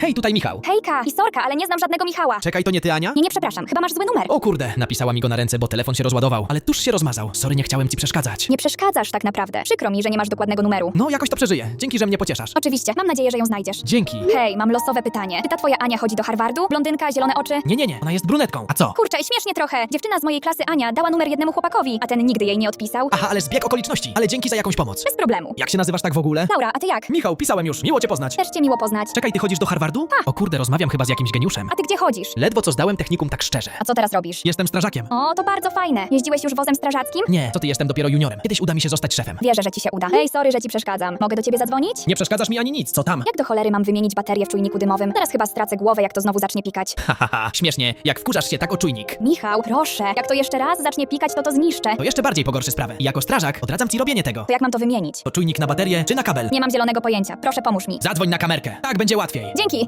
Hej, tutaj Michał. Hejka, hisorka, ale nie znam żadnego Michała. Czekaj, to nie ty, Ania? Nie, nie, przepraszam, chyba masz zły numer. O kurde, napisała mi go na ręce, bo telefon się rozładował, ale tuż się rozmazał. Sorry, nie chciałem ci przeszkadzać. Nie przeszkadzasz tak naprawdę. Przykro mi, że nie masz dokładnego numeru. No, jakoś to przeżyję. Dzięki, że mnie pocieszasz. Oczywiście, mam nadzieję, że ją znajdziesz. Dzięki. Hej, mam losowe pytanie. Czy ta twoja Ania chodzi do Harvardu? Blondynka, zielone oczy? Nie, nie, nie, ona jest brunetką. A co? Kurczę, śmiesznie trochę. Dziewczyna z mojej klasy Ania dała numer jednemu chłopakowi, a ten nigdy jej nie odpisał. Aha, ale zbieg okoliczności. Ale dzięki za jakąś pomoc. Bez problemu. Jak się nazywasz tak w ogóle? Laura, a ty jak? Michał, pisałem już. Miło cię poznać. Też cię miło poznać. Czekaj, ty chodzisz do Harvardu? O kurde, rozmawiam chyba z jakimś geniuszem. A ty gdzie chodzisz? Ledwo co zdałem technikum tak szczerze. A co teraz robisz? Jestem strażakiem. O, to bardzo fajne. Jeździłeś już wozem strażackim? Nie, co ty jestem dopiero juniorem. Kiedyś uda mi się zostać szefem. Wierzę, że ci się uda. Hej, sorry, że ci przeszkadzam. Mogę do ciebie zadzwonić? Nie przeszkadzasz mi ani nic, co tam? Jak do cholery mam wymienić baterię w czujniku dymowym? Teraz chyba stracę głowę, jak to znowu zacznie pikać. Hahaha, śmiesznie. Jak wkurzasz się tak o czujnik. Michał, proszę. Jak to jeszcze raz zacznie pikać, to to zniszczę. To jeszcze bardziej pogorszy sprawę. I jako strażak odradzam ci robienie tego. To jak mam to wymienić? To czujnik na baterię czy na kabel? Nie mam zielonego pojęcia. Proszę pomóż mi. Zadzwoń na kamerkę. Tak będzie łatwiej. Dzięki.